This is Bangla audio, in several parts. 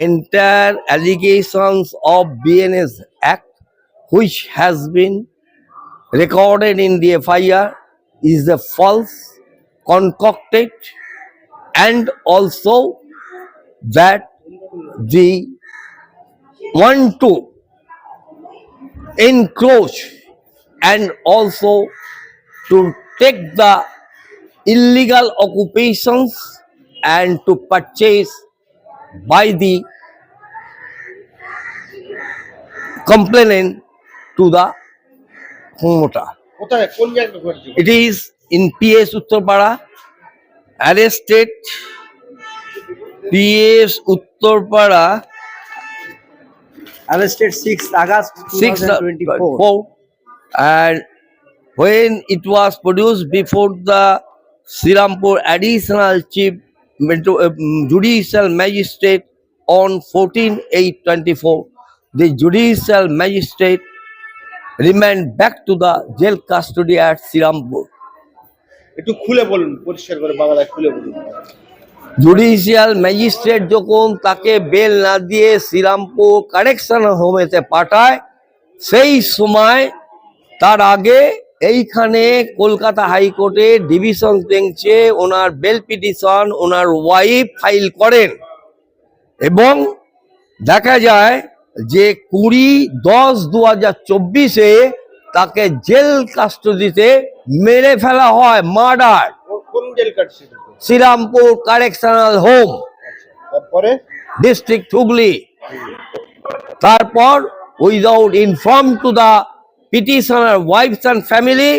entire allegations of BNS Act, which has been recorded in the FIR, is a false, concocted, and also that the one to encroach and also to take the illegal occupations and to purchase by the complainant to the homeowner. It is in PS Uttarpara, arrested PS Uttarpara, arrested 6th August uh, 2024. And when it was produced before the Sirampur additional chief judicial magistrate on fourteen eight twenty four the judicial magistrate remand back to the jail custody at Serampore একটু খুলে বলুন পরিষ্কার করে বাংলায় খুলে বলুন। জুডিশিয়াল ম্যাজিস্ট্রেট যখন তাকে বেল না দিয়ে শ্রীরামপুর কারেকশন হোমেতে পাঠায় সেই সময় তার আগে এইখানে কলকাতা হাইকোর্টে ডিভিশন বেঞ্চে ওনার বেল পিটিশন ওনার ওয়াইফ ফাইল করেন। এবং দেখা যায় যে কুড়ি দশ দু হাজার চব্বিশে তাকে জেল কাস্টডিতে মেরে ফেলা হয় মার্ডার? Serampore correctional home. তারপরে? ডিস্ট্রিক্ট হুগলি। তারপর without inform to the petitioner wife's and family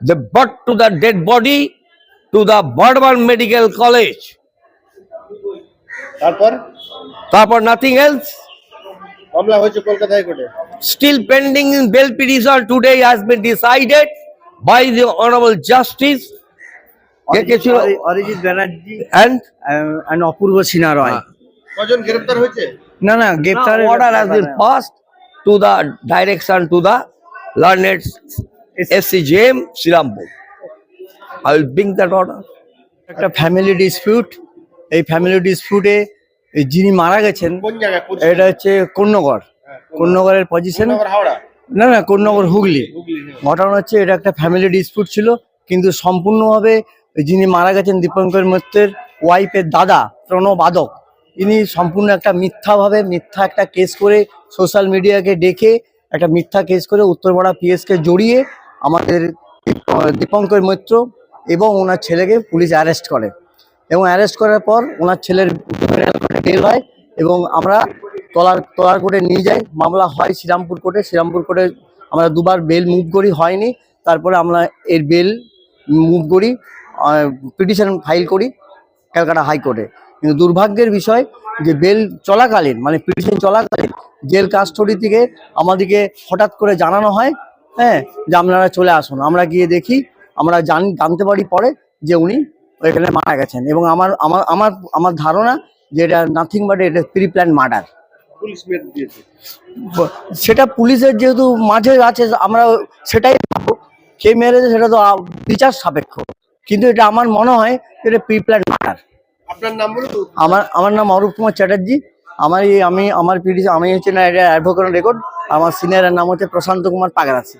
the but to the dead body to the Bardhaman medical college তারপর? তারপর নাথিং এলস মামলা হয়েছে কলকাতা হাইকোর্টে। Still pending in bail petition today has been decided by the honorable justice কে ছিল অরি- অরিজিৎ ব্যানার্জি and? and অপূর্ব সিনহা রয়। কজন গ্রেপ্তার হয়েছে? না না Now order has been passed to the direction to the learned SCJM Sirampur. I will bring that order. একটা ফ্যামিলি ডিসপিউট এই ফ্যামিলি ডিসপিউটে যিনি মারা গেছেন এটা হচ্ছে কন্যগড় কন্যগড়ের পজিশন না না কন্যগড় হুগলি। হ্যাঁ। ঘটনা হচ্ছে এটা একটা ফ্যামিলি ডিসপিউট ছিল কিন্তু সম্পূর্ণভাবে যিনি মারা গেছেন দীপঙ্কর মৈত্রের ওয়াইফের দাদা প্রণবাদক ইনি সম্পূর্ণ একটা মিথ্যাভাবে মিথ্যা একটা কেস করে সোশ্যাল মিডিয়াকে ডেকে একটা মিথ্যা কেস করে উত্তরপাড়া পিএসকে জড়িয়ে আমাদের দীপঙ্কর মৈত্র এবং ওনার ছেলেকে পুলিশ অ্যারেস্ট করে। এবং অ্যারেস্ট করার পর ওনার ছেলের বের হয় এবং আমরা তলার তলার কোর্টে নিয়ে যাই। মামলা হয় শ্রীরামপুর কোর্টে। শ্রীরামপুর কোর্টে আমরা দুবার বেল মুভ করি, হয়নি। তারপরে আমরা এর বেল মুভ করি পিটিশন ফাইল করি ক্যালকাটা হাইকোর্টে। কিন্তু দুর্ভাগ্যের বিষয় যে বেল চলাকালীন মানে পিটিশন চলাকালীন জেল কাস্টডি থেকে আমাদেরকে হঠাৎ করে জানানো হয় হ্যাঁ যে আপনারা চলে আসুন। আমরা গিয়ে দেখি আমরা জান জানতে পারি পরে যে উনি এখানে মারা গেছেন। এবং আমার আমার আমার আমার ধারণা যে এটা নাথিং বাট এটা প্রি প্ল্যান মার্ডার সেটা পুলিশের যেহেতু মাঝে আছে আমরা সেটাই কে মেরেছে সেটা তো বিচার সাপেক্ষ। কিন্তু এটা আমার মনে হয় এটা প্রি প্ল্যান মার্ডার আপনার নাম বলুন আমার আমার নাম অরূপ কুমার চ্যাটার্জি। আমার আমি আমার পিডি আমি হচ্ছে না এটা অ্যাডভোকেট রেকর্ড আমার সিনিয়রের নাম হচ্ছে প্রশান্ত কুমার পাগরাসি